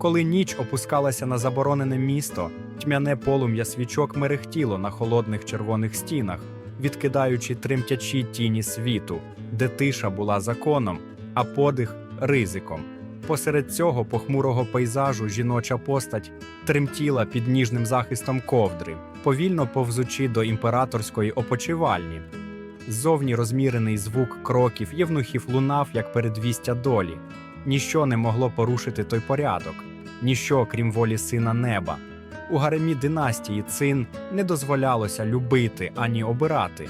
Коли ніч опускалася на заборонене місто, тьмяне полум'я свічок мерехтіло на холодних червоних стінах, відкидаючи тремтячі тіні світу, де тиша була законом, а подих ризиком. Посеред цього похмурого пейзажу жіноча постать тремтіла під ніжним захистом ковдри, повільно повзучи до імператорської опочивальні. Ззовні розмірений звук кроків євнухів лунав, як передвістя долі. Ніщо не могло порушити той порядок, ніщо, крім волі сина неба. У гаремі династії цин не дозволялося любити ані обирати.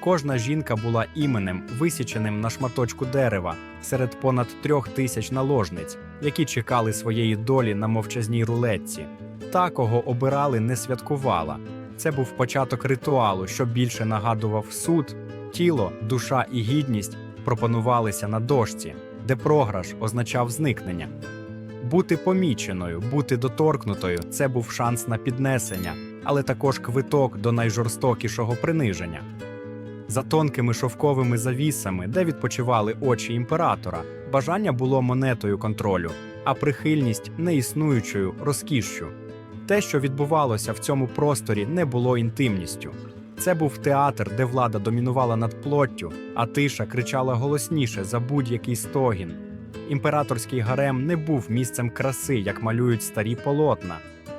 Кожна жінка була іменем, висіченим на шматочку дерева серед понад трьох тисяч наложниць, які чекали своєї долі на мовчазній рулетці. Та, кого обирали, не святкувала. Це був початок ритуалу, що більше нагадував суд, тіло, душа і гідність пропонувалися на дошці, де програш означав зникнення. Бути поміченою, бути доторкнутою це був шанс на піднесення, але також квиток до найжорстокішого приниження. За тонкими шовковими завісами, де відпочивали очі імператора, бажання було монетою контролю, а прихильність неіснуючою розкішшю. Те, що відбувалося в цьому просторі, не було інтимністю. Це був театр, де влада домінувала над плоттю, а тиша кричала голосніше за будь-який стогін. Імператорський гарем не був місцем краси, як малюють старі полотна.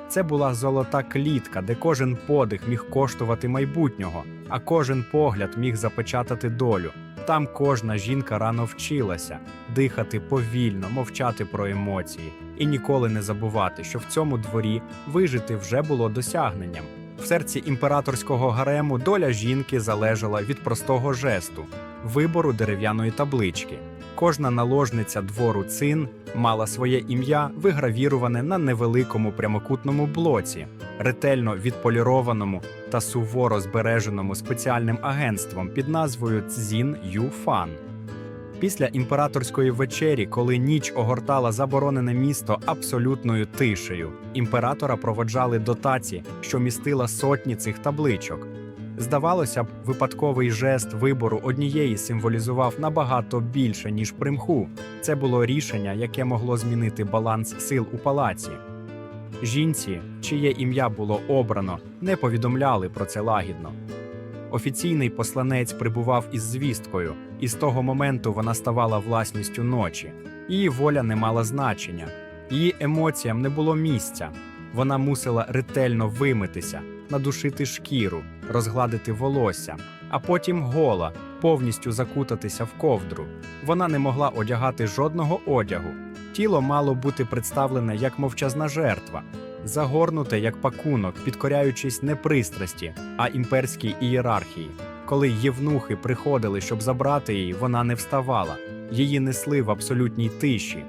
Це була золота клітка, де кожен подих міг коштувати майбутнього, а кожен погляд міг запечатати долю. Там кожна жінка рано вчилася дихати повільно, мовчати про емоції і ніколи не забувати, що в цьому дворі вижити вже було досягненням. В серці імператорського гарему доля жінки залежала від простого жесту вибору дерев'яної таблички. Кожна наложниця двору цин мала своє ім'я вигравіроване на невеликому прямокутному блоці, ретельно відполірованому та суворо збереженому спеціальним агентством під назвою Цзін Юфан. Після імператорської вечері, коли ніч огортала заборонене місто абсолютною тишею, імператора проводжали до таці, що містила сотні цих табличок. Здавалося б, випадковий жест вибору однієї символізував набагато більше, ніж примху. Це було рішення, яке могло змінити баланс сил у палаці. Жінці, чиє ім'я було обрано, не повідомляли про це лагідно. Офіційний посланець прибував із звісткою, і з того моменту вона ставала власністю ночі. Її воля не мала значення, її емоціям не було місця. Вона мусила ретельно вимитися, надушити шкіру, розгладити волосся, а потім гола, повністю закутатися в ковдру. Вона не могла одягати жодного одягу. Тіло мало бути представлене як мовчазна жертва, загорнуте як пакунок, підкоряючись не пристрасті, а імперській ієрархії. Коли євнухи приходили, щоб забрати її, вона не вставала. Її несли в абсолютній тиші.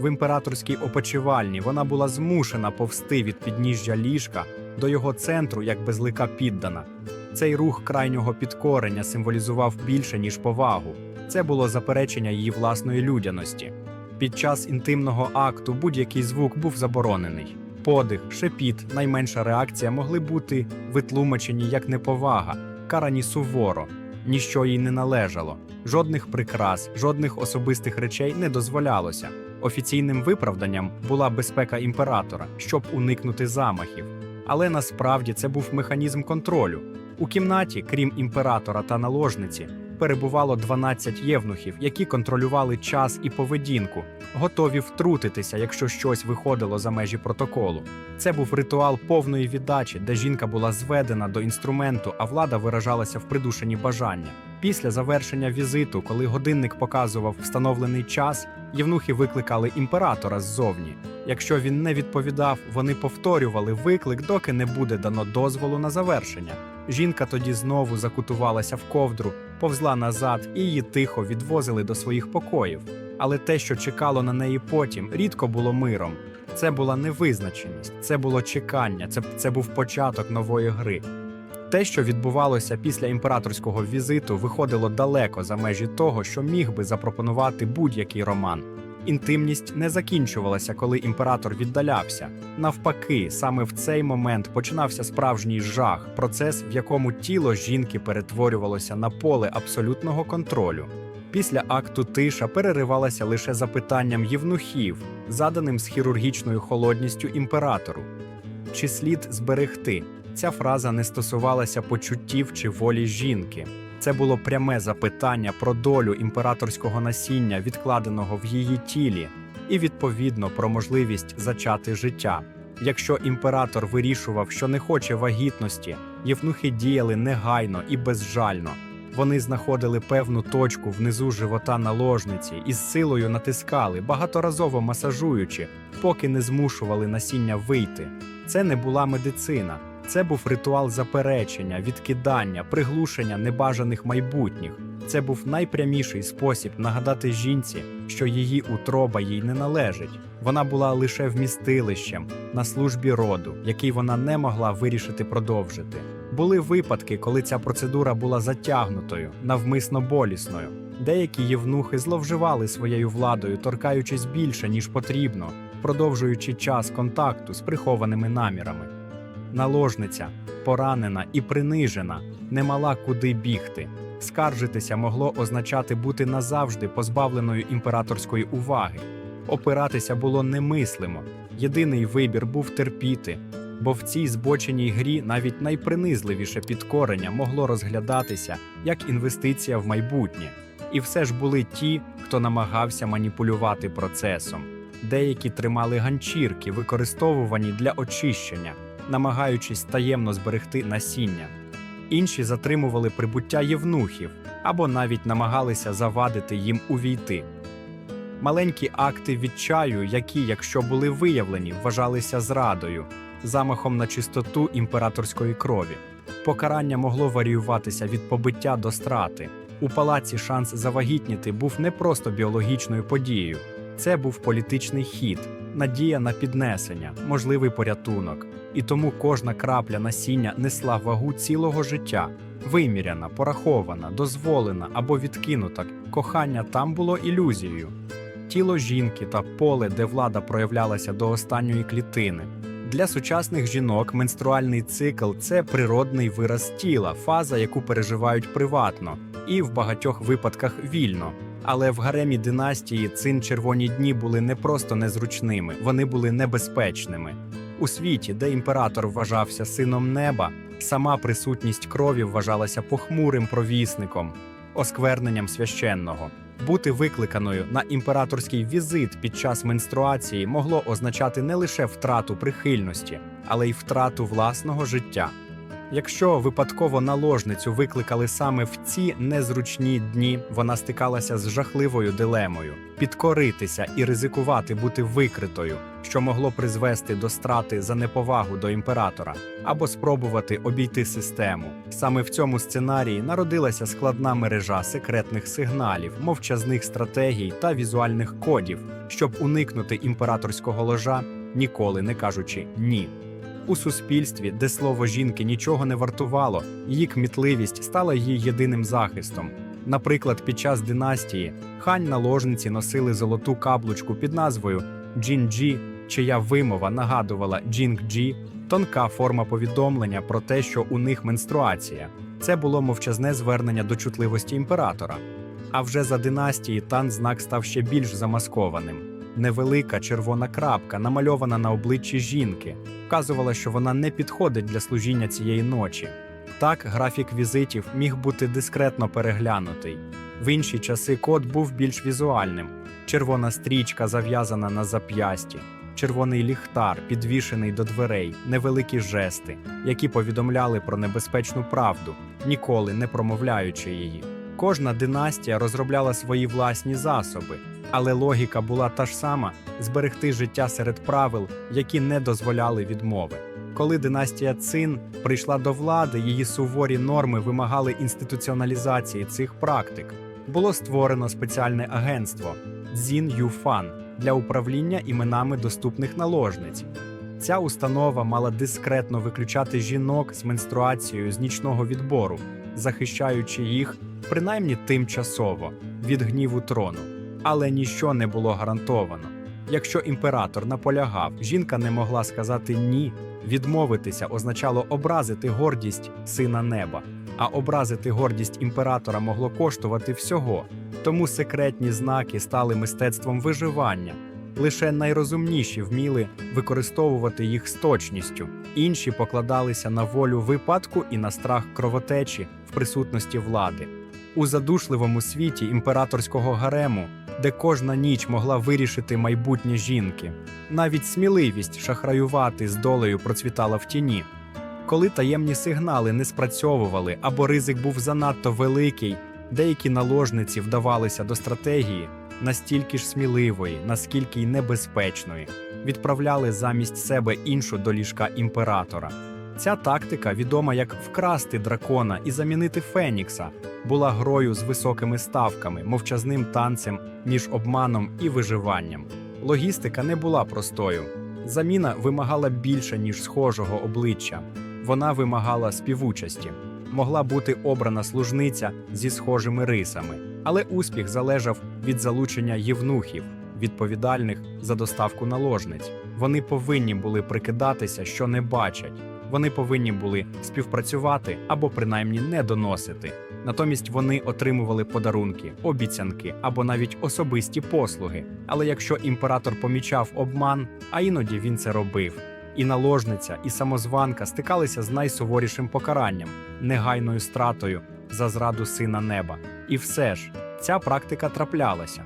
В імператорській опочивальні вона була змушена повсти від підніжжя ліжка до його центру як безлика піддана. Цей рух крайнього підкорення символізував більше, ніж повагу. Це було заперечення її власної людяності. Під час інтимного акту будь-який звук був заборонений. Подих, шепіт, найменша реакція могли бути витлумачені як неповага, карані суворо, ніщо їй не належало, жодних прикрас, жодних особистих речей не дозволялося. Офіційним виправданням була безпека імператора, щоб уникнути замахів. Але насправді це був механізм контролю. У кімнаті, крім імператора та наложниці, перебувало 12 євнухів, які контролювали час і поведінку, готові втрутитися, якщо щось виходило за межі протоколу. Це був ритуал повної віддачі, де жінка була зведена до інструменту, а влада виражалася в придушенні бажання. Після завершення візиту, коли годинник показував встановлений час, євнухи викликали імператора ззовні. Якщо він не відповідав, вони повторювали виклик, доки не буде дано дозволу на завершення. Жінка тоді знову закутувалася в ковдру, повзла назад і її тихо відвозили до своїх покоїв. Але те, що чекало на неї потім, рідко було миром. Це була невизначеність, це було чекання, це, це був початок нової гри. Те, що відбувалося після імператорського візиту, виходило далеко за межі того, що міг би запропонувати будь-який роман. Інтимність не закінчувалася, коли імператор віддалявся. Навпаки, саме в цей момент починався справжній жах, процес, в якому тіло жінки перетворювалося на поле абсолютного контролю. Після акту тиша переривалася лише запитанням євнухів, заданим з хірургічною холодністю імператору. Чи слід зберегти? Ця фраза не стосувалася почуттів чи волі жінки. Це було пряме запитання про долю імператорського насіння, відкладеного в її тілі, і відповідно про можливість зачати життя. Якщо імператор вирішував, що не хоче вагітності, євнухи діяли негайно і безжально. Вони знаходили певну точку внизу живота наложниці і з силою натискали, багаторазово масажуючи, поки не змушували насіння вийти. Це не була медицина, це був ритуал заперечення, відкидання, приглушення небажаних майбутніх. Це був найпряміший спосіб нагадати жінці, що її утроба їй не належить. Вона була лише вмістилищем на службі роду, який вона не могла вирішити продовжити. Були випадки, коли ця процедура була затягнутою, навмисно болісною. Деякі євнухи зловживали своєю владою, торкаючись більше, ніж потрібно, продовжуючи час контакту з прихованими намірами. Наложниця, поранена і принижена, не мала куди бігти. Скаржитися могло означати бути назавжди позбавленою імператорської уваги. Опиратися було немислимо. Єдиний вибір був терпіти, бо в цій збоченій грі навіть найпринизливіше підкорення могло розглядатися як інвестиція в майбутнє. І все ж були ті, хто намагався маніпулювати процесом. Деякі тримали ганчірки, використовувані для очищення, намагаючись таємно зберегти насіння. Інші затримували прибуття євнухів або навіть намагалися завадити їм увійти. Маленькі акти відчаю, які, якщо були виявлені, вважалися зрадою, замахом на чистоту імператорської крові. Покарання могло варіюватися від побиття до страти. У палаці шанс завагітніти був не просто біологічною подією, це був політичний хід, надія на піднесення, можливий порятунок. І тому кожна крапля насіння несла вагу цілого життя, виміряна, порахована, дозволена або відкинута. Кохання там було ілюзією. Тіло жінки та поле, де влада проявлялася до останньої клітини. Для сучасних жінок менструальний цикл це природний вираз тіла, фаза, яку переживають приватно, і в багатьох випадках вільно. Але в гаремі династії цин червоні дні були не просто незручними, вони були небезпечними. У світі, де імператор вважався сином неба, сама присутність крові вважалася похмурим провісником, оскверненням священного. Бути викликаною на імператорський візит під час менструації могло означати не лише втрату прихильності, але й втрату власного життя. Якщо випадково наложницю викликали саме в ці незручні дні, вона стикалася з жахливою дилемою підкоритися і ризикувати бути викритою, що могло призвести до страти за неповагу до імператора, або спробувати обійти систему. Саме в цьому сценарії народилася складна мережа секретних сигналів, мовчазних стратегій та візуальних кодів, щоб уникнути імператорського ложа, ніколи не кажучи ні. У суспільстві, де слово жінки нічого не вартувало, її кмітливість стала її єдиним захистом. Наприклад, під час династії хань наложниці носили золоту каблучку під назвою Джін-Джі, чия вимова нагадувала Джінг-Джі, тонка форма повідомлення про те, що у них менструація. Це було мовчазне звернення до чутливості імператора. А вже за династії тан знак став ще більш замаскованим. Невелика червона крапка, намальована на обличчі жінки, вказувала, що вона не підходить для служіння цієї ночі. Так, графік візитів міг бути дискретно переглянутий. В інші часи код був більш візуальним: червона стрічка зав'язана на зап'ясті, червоний ліхтар, підвішений до дверей, невеликі жести, які повідомляли про небезпечну правду, ніколи не промовляючи її. Кожна династія розробляла свої власні засоби, але логіка була та ж сама: зберегти життя серед правил, які не дозволяли відмови. Коли династія Цин прийшла до влади, її суворі норми вимагали інституціоналізації цих практик. Було створено спеціальне агентство Цзін Юфан для управління іменами доступних наложниць. Ця установа мала дискретно виключати жінок з менструацією з нічного відбору, захищаючи їх принаймні тимчасово від гніву трону. Але ніщо не було гарантовано. Якщо імператор наполягав, жінка не могла сказати ні. Відмовитися означало образити гордість сина неба, а образити гордість імператора могло коштувати всього Тому секретні знаки стали мистецтвом виживання. Лише найрозумніші вміли використовувати їх з точністю, інші покладалися на волю випадку і на страх кровотечі в присутності влади. У задушливому світі імператорського гарему, де кожна ніч могла вирішити майбутнє жінки, навіть сміливість шахраювати з долею процвітала в тіні. Коли таємні сигнали не спрацьовували або ризик був занадто великий, деякі наложниці вдавалися до стратегії настільки ж сміливої, наскільки й небезпечної, відправляли замість себе іншу до ліжка імператора. Ця тактика, відома як вкрасти дракона і замінити Фенікса, була грою з високими ставками, мовчазним танцем між обманом і виживанням. Логістика не була простою. Заміна вимагала більше, ніж схожого обличчя. Вона вимагала співучасті. Могла бути обрана служниця зі схожими рисами, але успіх залежав від залучення євнухів, відповідальних за доставку наложниць. Вони повинні були прикидатися, що не бачать. Вони повинні були співпрацювати або принаймні не доносити. Натомість вони отримували подарунки, обіцянки або навіть особисті послуги. Але якщо імператор помічав обман, а іноді він це робив, і наложниця, і самозванка стикалися з найсуворішим покаранням негайною стратою за зраду сина неба. І все ж ця практика траплялася.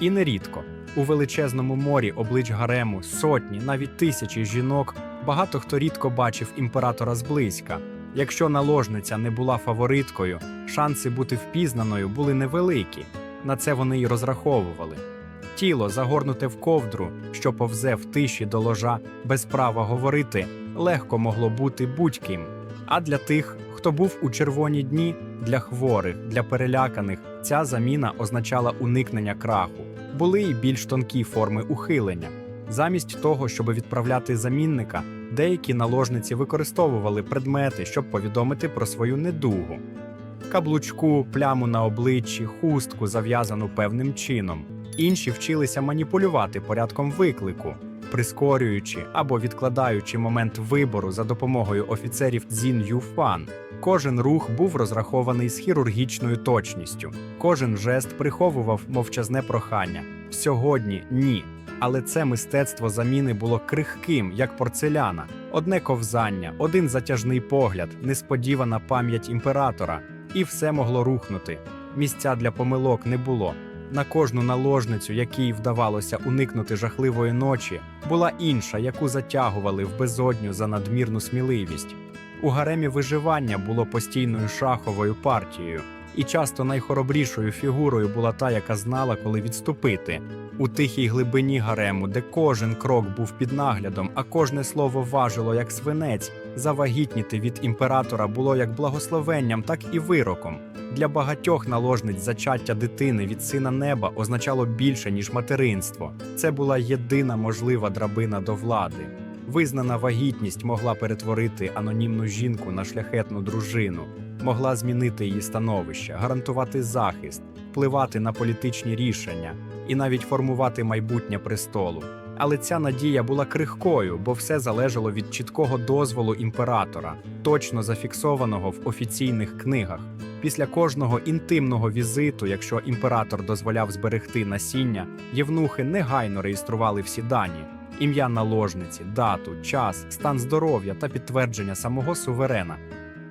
І нерідко у величезному морі облич гарему сотні, навіть тисячі жінок. Багато хто рідко бачив імператора зблизька. Якщо наложниця не була фавориткою, шанси бути впізнаною були невеликі. На це вони й розраховували. Тіло, загорнуте в ковдру, що повзе в тиші до ложа без права говорити, легко могло бути будь-ким. А для тих, хто був у червоні дні, для хворих, для переляканих, ця заміна означала уникнення краху. Були й більш тонкі форми ухилення. Замість того, щоб відправляти замінника, деякі наложниці використовували предмети, щоб повідомити про свою недугу. Каблучку, пляму на обличчі, хустку, зав'язану певним чином. Інші вчилися маніпулювати порядком виклику, прискорюючи або відкладаючи момент вибору за допомогою офіцерів Цзін Юфан. Кожен рух був розрахований з хірургічною точністю. Кожен жест приховував мовчазне прохання. Сьогодні ні. Але це мистецтво заміни було крихким, як порцеляна, одне ковзання, один затяжний погляд, несподівана пам'ять імператора, і все могло рухнути. Місця для помилок не було. На кожну наложницю, якій вдавалося уникнути жахливої ночі, була інша, яку затягували в безодню за надмірну сміливість. У гаремі виживання було постійною шаховою партією, і часто найхоробрішою фігурою була та, яка знала, коли відступити. У тихій глибині гарему, де кожен крок був під наглядом, а кожне слово важило як свинець, завагітніти від імператора було як благословенням, так і вироком. Для багатьох наложниць зачаття дитини від сина неба означало більше, ніж материнство. Це була єдина можлива драбина до влади. Визнана вагітність могла перетворити анонімну жінку на шляхетну дружину, могла змінити її становище, гарантувати захист, впливати на політичні рішення і навіть формувати майбутнє престолу. Але ця надія була крихкою, бо все залежало від чіткого дозволу імператора, точно зафіксованого в офіційних книгах. Після кожного інтимного візиту, якщо імператор дозволяв зберегти насіння, євнухи негайно реєстрували всі дані: ім'я наложниці, дату, час, стан здоров'я та підтвердження самого суверена.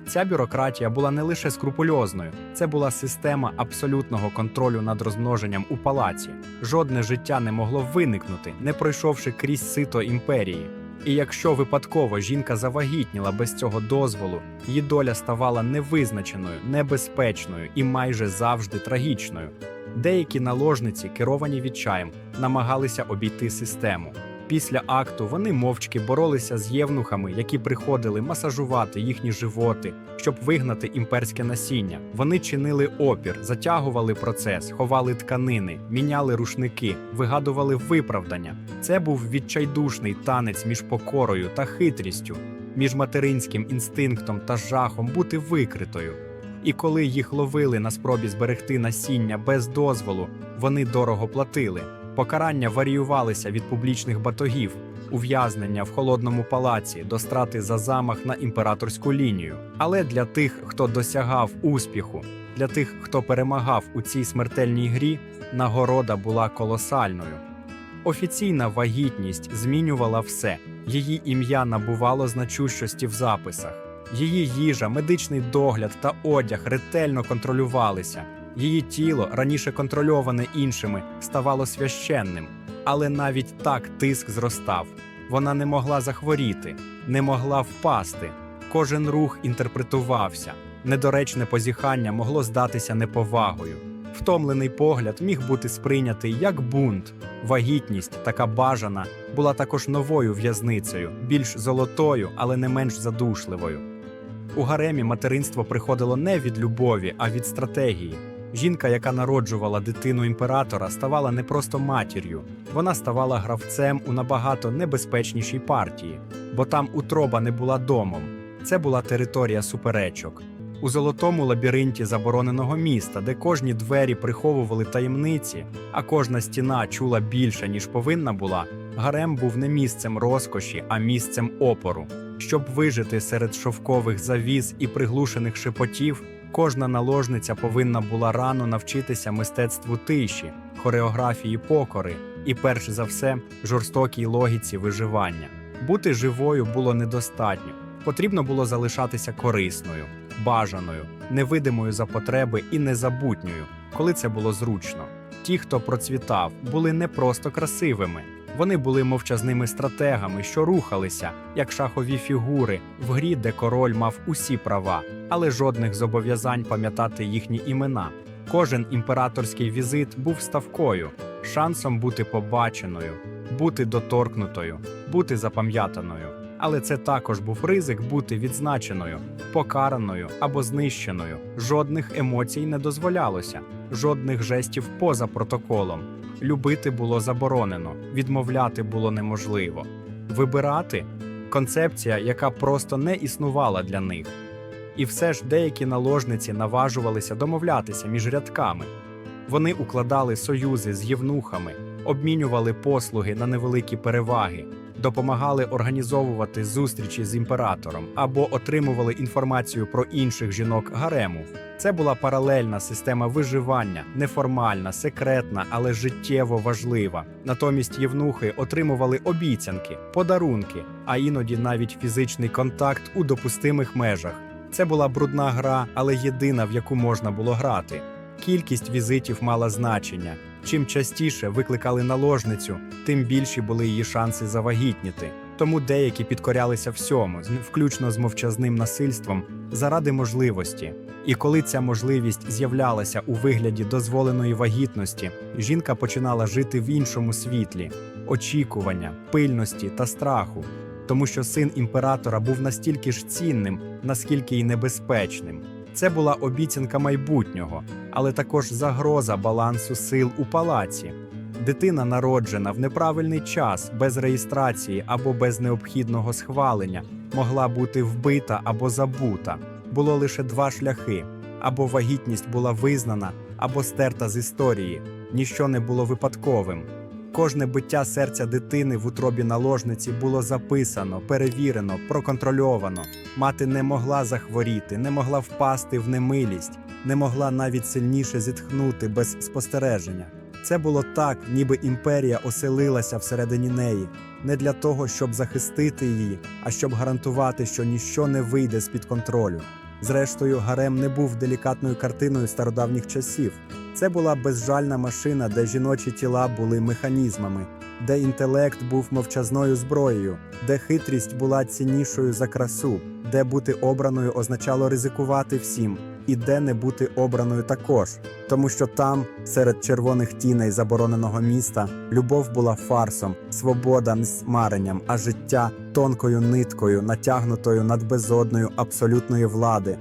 Ця бюрократія була не лише скрупульозною, це була система абсолютного контролю над розмноженням у палаці. Жодне життя не могло виникнути, не пройшовши крізь сито імперії. І якщо випадково жінка завагітніла без цього дозволу, її доля ставала невизначеною, небезпечною і майже завжди трагічною. Деякі наложниці, керовані відчаєм, намагалися обійти систему. Після акту вони мовчки боролися з євнухами, які приходили масажувати їхні животи, щоб вигнати імперське насіння. Вони чинили опір, затягували процес, ховали тканини, міняли рушники, вигадували виправдання. Це був відчайдушний танець між покорою та хитрістю, між материнським інстинктом та жахом бути викритою. І коли їх ловили на спробі зберегти насіння без дозволу, вони дорого платили. Покарання варіювалися від публічних батогів, ув'язнення в холодному палаці до страти за замах на імператорську лінію. Але для тих, хто досягав успіху, Для тих, хто перемагав у цій смертельній грі, нагорода була колосальною. Офіційна вагітність змінювала все. Її ім'я набувало значущості в записах. Її їжа, медичний догляд та одяг ретельно контролювалися. Її тіло, раніше контрольоване іншими, ставало священним. Але навіть так тиск зростав. Вона не могла захворіти, не могла впасти. Кожен рух інтерпретувався. Недоречне позіхання могло здатися неповагою. Втомлений погляд міг бути сприйнятий як бунт. Вагітність, така бажана, була також новою в'язницею, більш золотою, але не менш задушливою. У гаремі материнство приходило не від любові, а від стратегії. Жінка, яка народжувала дитину імператора, ставала не просто матір'ю, вона ставала гравцем у набагато небезпечнішій партії, бо там утроба не була домом. Це була територія суперечок. У золотому лабіринті забороненого міста, де кожні двері приховували таємниці, а кожна стіна чула більше, ніж повинна була, гарем був не місцем розкоші, а місцем опору. Щоб вижити серед шовкових завіз і приглушених шепотів, кожна наложниця повинна була рано навчитися мистецтву тиші, хореографії покори і, перш за все, жорстокій логіці виживання. Бути живою було недостатньо. Потрібно було залишатися корисною, бажаною, невидимою за потреби і незабутньою, коли це було зручно. Ті, хто процвітав, були не просто красивими. Вони були мовчазними стратегами, що рухалися, як шахові фігури, в грі, де король мав усі права, але жодних зобов'язань пам'ятати їхні імена. Кожен імператорський візит був ставкою, шансом бути побаченою, бути доторкнутою, бути запам'ятаною. Але це також був ризик бути відзначеною, покараною або знищеною. Жодних емоцій не дозволялося, жодних жестів поза протоколом. Любити було заборонено, відмовляти було неможливо. Вибирати концепція, яка просто не існувала для них. І все ж деякі наложниці наважувалися домовлятися між рядками. Вони укладали союзи з євнухами, обмінювали послуги на невеликі переваги, допомагали організовувати зустрічі з імператором або отримували інформацію про інших жінок гарему. Це була паралельна система виживання, неформальна, секретна, але життєво важлива. Натомість євнухи отримували обіцянки, подарунки, а іноді навіть фізичний контакт у допустимих межах. Це була брудна гра, але єдина, в яку можна було грати. Кількість візитів мала значення. Чим частіше викликали наложницю, тим більші були її шанси завагітніти. Тому деякі підкорялися всьому, включно з мовчазним насильством, заради можливості. І коли ця можливість з'являлася у вигляді дозволеної вагітності, жінка починала жити в іншому світлі очікування, пильності та страху, тому що син імператора був настільки ж цінним, наскільки й небезпечним. Це була обіцянка майбутнього, але також загроза балансу сил у палаці. Дитина, народжена в неправильний час, без реєстрації або без необхідного схвалення, могла бути вбита або забута. Було лише два шляхи: або вагітність була визнана, або стерта з історії. Ніщо не було випадковим. Кожне биття серця дитини в утробі наложниці було записано, перевірено, проконтрольовано. Мати не могла захворіти, не могла впасти в немилість, не могла навіть сильніше зітхнути без спостереження. Це було так, ніби імперія оселилася всередині неї, не для того, щоб захистити її, а щоб гарантувати, що ніщо не вийде з-під контролю. Зрештою, гарем не був делікатною картиною стародавніх часів. Це була безжальна машина, де жіночі тіла були механізмами, де інтелект був мовчазною зброєю, де хитрість була ціннішою за красу, де бути обраною означало ризикувати всім, і де не бути обраною також. Тому що там, серед червоних тіней забороненого міста, любов була фарсом, свобода несмаренням, а життя тонкою ниткою, натягнутою над безодною абсолютної влади.